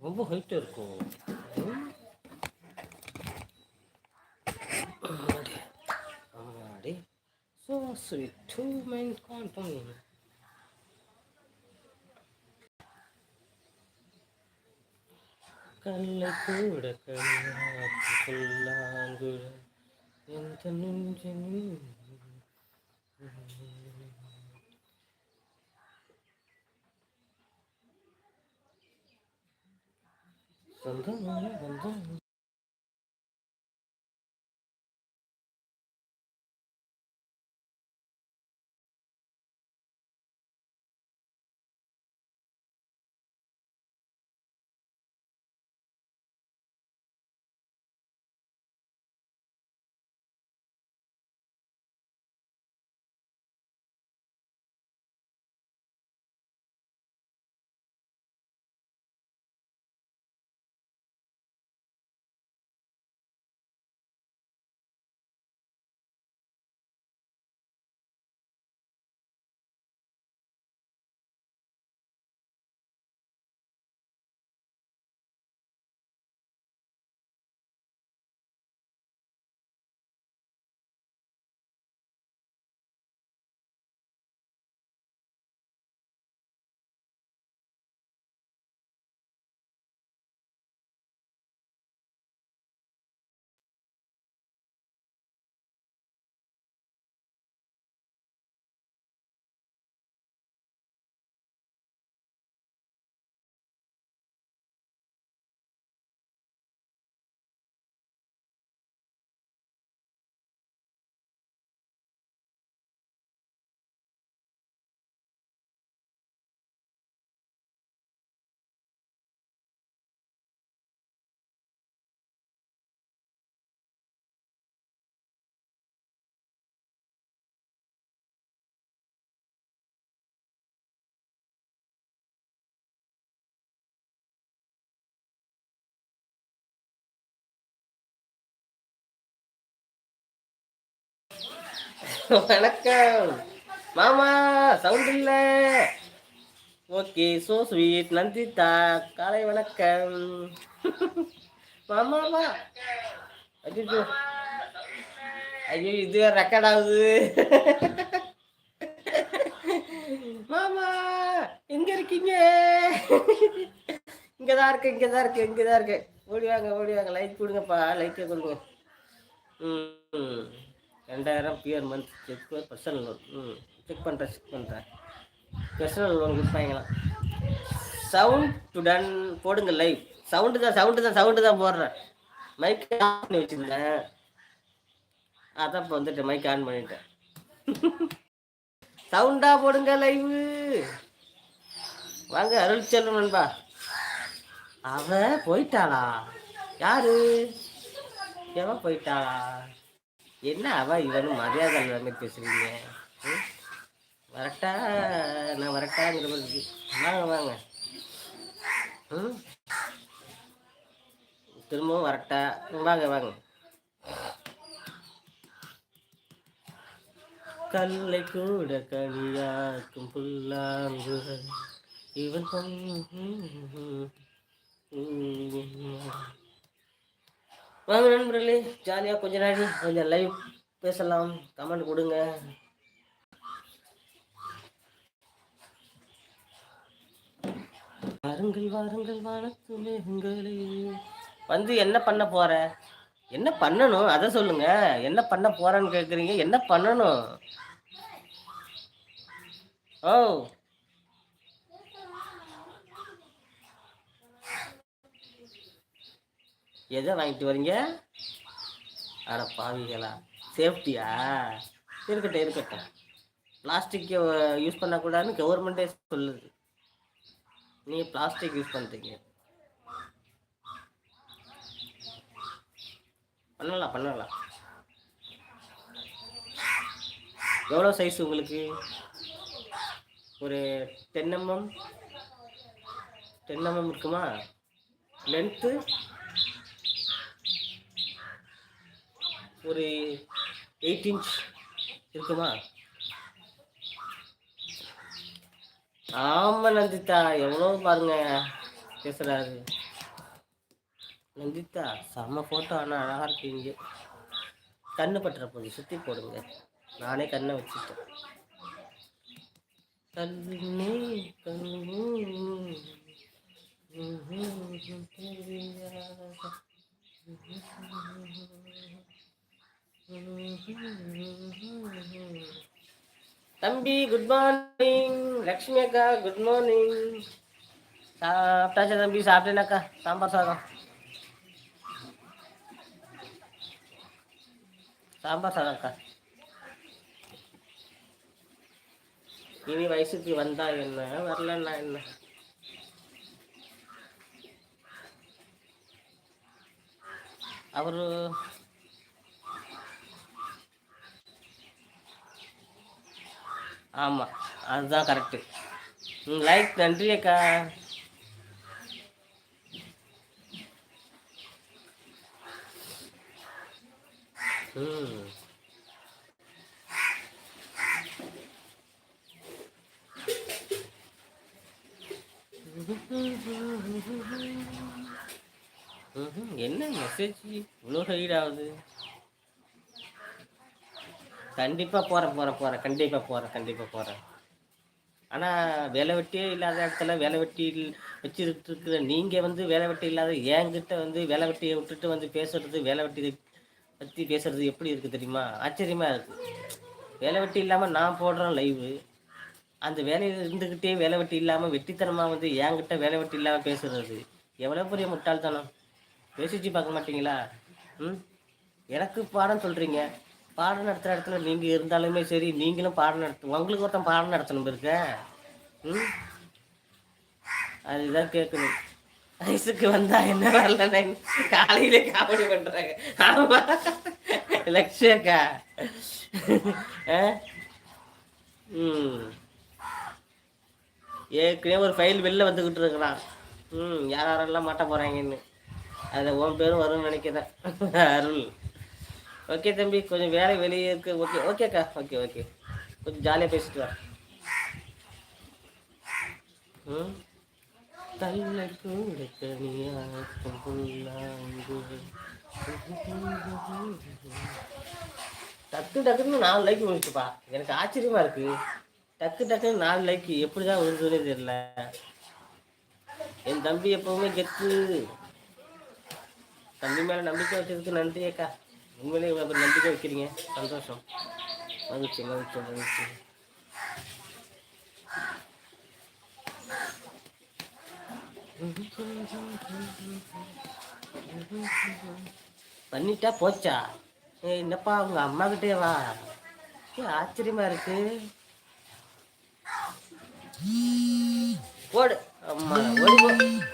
ரொம்ப ஹைட்டாக இருக்கும் ம். absolute two-man company. കല്ലൂട കല്ലാങ്കുഴ എന്ത നെഞ്ചിനു സ്വന്തം സ്വന്തം வணக்கம். மாமா சவுண்ட் இல்ல. ஓகே சோ ஸ்வீட் நந்திதா காலை வணக்கம். மாமாவா அஜிஜோ ஐயோ இது ரெக்கார்ட் ஆகுது. மாமா எங்க இருக்கீங்க? இங்கதான் இருக்கு இங்கதான் இருக்கு இங்கதான் இருக்கு. ஓடி வாங்க ஓடி வாங்க. லைட் கொடுங்கப்பா லைட்டை கொடுங்க. ம். ரெண்டாயிரம் per month check personal loan ம் செக் பண்ணுறேன் செக் பண்ணுறேன் பர்சனல் லோன் கொடுப்பாங்களாம் சவுண்டுடன் போடுங்க லைவ் சவுண்டு தான் சவுண்டு தான் சவுண்டு தான் போடுறேன். மைக் ஆன் பண்ணி வச்சுருந்தேன். அதான் இப்போ வந்துட்டு மைக் ஆன் பண்ணிட்டேன். சவுண்டாக போடுங்க லைவ் வாங்க அருள் செல்வம் நண்பா. அவ போயிட்டாளா? யாரு? எவன் போயிட்டாளா? என்ன அவ இவனும் மரியாதை இல்லாத பேசுறீங்க? ம்? வரட்டா நான் வரட்டாங்கிற மாதிரி வாங்க வாங்க. ம்? திரும்பவும் வரட்டா. வாங்க வாங்க. கல்லை கூட கனியாக்கும் புல்லாங்கு இவன் வாங்க நண்பர்களே. ஜாலியாக கொஞ்ச நாடி கொஞ்சம் லைவ் பேசலாம். கமெண்ட் கொடுங்க. வாருங்கள் வாருங்கள் வானத்து மேகங்களே வந்து என்ன பண்ண போற? என்ன பண்ணணும்? அதை சொல்லுங்க. என்ன பண்ண போறேன்னு கேக்குறீங்க? என்ன பண்ணணும்? ஓ. எதை வாங்கிட்டு வரீங்க? அட பாவிகளா. சேஃப்டியா? இருக்கட்டும் இருக்கட்டும். பிளாஸ்டிக் யூஸ் பண்ணக்கூடாதுன்னு கவர்மெண்ட்டே சொல்லுது. நீ பிளாஸ்டிக் யூஸ் பண்ணுறீங்க பண்ணலாம் பண்ணலாம். எவ்வளோ சைஸ் உங்களுக்கு? ஒரு டென் எம்எம் டென் எம்எம் இருக்குமா? லென்த்து ஒரு எயிட் இன்ச் இருக்குமா? ஆமா நந்திதா. எவ்வளோ பாருங்க பேசுறாரு. நந்திதா செம்ம ஃபோட்டோ ஆனால் இருக்கு இருக்கீங்க கண்ணு பட்டுற போது சுற்றி போடுங்க. நானே கண்ணை வச்சுட்டேன். கண்ணு கண்ணு. தம்பி குட் மார்னிங் லக்ஷ்மி அக்கா குட் மார்னிங் சாப்பிட்டாச்சா தம்பி? சாப்பிட்டேனாக்கா? சாம்பார் சாதம். சாம்பார் சாதம் அக்கா இனி வயசுக்கு வந்தா என்ன? வரலன்னா என்ன? அவரு ஆமாம் அதுதான் கரெக்டு லைக் நன்றி அக்கா. ம். என்ன மெசேஜ் இவ்வளோ ஹைட் ஆகுது கண்டிப்பாக போகிறேன் போகிறேன் போகிறேன் கண்டிப்பாக போகிறேன் கண்டிப்பாக போகிறேன் ஆனால் வேலை வெட்டியே இல்லாத இடத்துல வேலை வெட்டி வச்சுட்டு இருக்கிற நீங்கள் வந்து வேலை வெட்டி இல்லாத என்கிட்ட வந்து வேலை வெட்டியை விட்டுட்டு வந்து பேசுறது வேலை வெட்டி பற்றி பேசுறது எப்படி இருக்குது தெரியுமா? ஆச்சரியமாக இருக்குது வேலை வெட்டி இல்லாமல் நான் போடுறேன் லைவு அந்த வேலையில் இருந்துக்கிட்டே வேலை வெட்டி இல்லாமல் வெட்டித்தனமாக வந்து என்கிட்ட வேலை வெட்டி இல்லாமல் பேசுறது எவ்வளோ பெரிய முட்டாள்தனம். யோசிச்சு பார்க்க மாட்டீங்களா? ம்? எனக்கு பாடம் சொல்கிறீங்க பாடம் நடத்துகிற இடத்துல நீங்கள் இருந்தாலுமே சரி நீங்களும் பாடம் நடத்து உங்களுக்கு ஒருத்தன் பாடம் நடத்தணும் இருக்க. ம்? அதுதான் கேட்கணும். வயசுக்கு வந்தா என்ன வரல காலையிலே காமெடி பண்றாங்க. ஆமா. லட்சியக்கா ஆ? ம். ஏற்கனவே ஒரு ஃபைல் வெளில வந்துக்கிட்டு இருக்கிறான். ம் யார் யாரெல்லாம் மாட்ட போகிறாங்கன்னு அதில் உன் பேரும் வரும்னு நினைக்கிறேன். அருள். ஓகே தம்பி கொஞ்சம் வேலை வெளியே இருக்கு. ஓகே ஓகேக்கா ஓகே ஓகே கொஞ்சம் ஜாலியாக பேசிட்டு வா. ம்? டக்கு டக்குன்னு நாலு லைக் விழுச்சுப்பா எனக்கு ஆச்சரியமா இருக்கு. டக்கு டக்குன்னு நாலு லைக் எப்படி தான் தெரியல. என் தம்பி எப்பவுமே கெத்து. தம்பி மேல நம்பிக்கை வச்சதுக்கு நன்றி அக்கா உண்மையிலே இவ்வளோ பேர் நம்பிக்கை வைக்கிறீங்க. சந்தோஷம். மகிழ்ச்சி மகிழ்ச்சி மகிழ்ச்சி. பண்ணிட்டா போச்சா? ஏ என்னப்பா உங்க அம்மா கிட்டே வா. ஏய், ஆச்சரியமா இருக்கு. போடு. அம்மா ஓடி போ.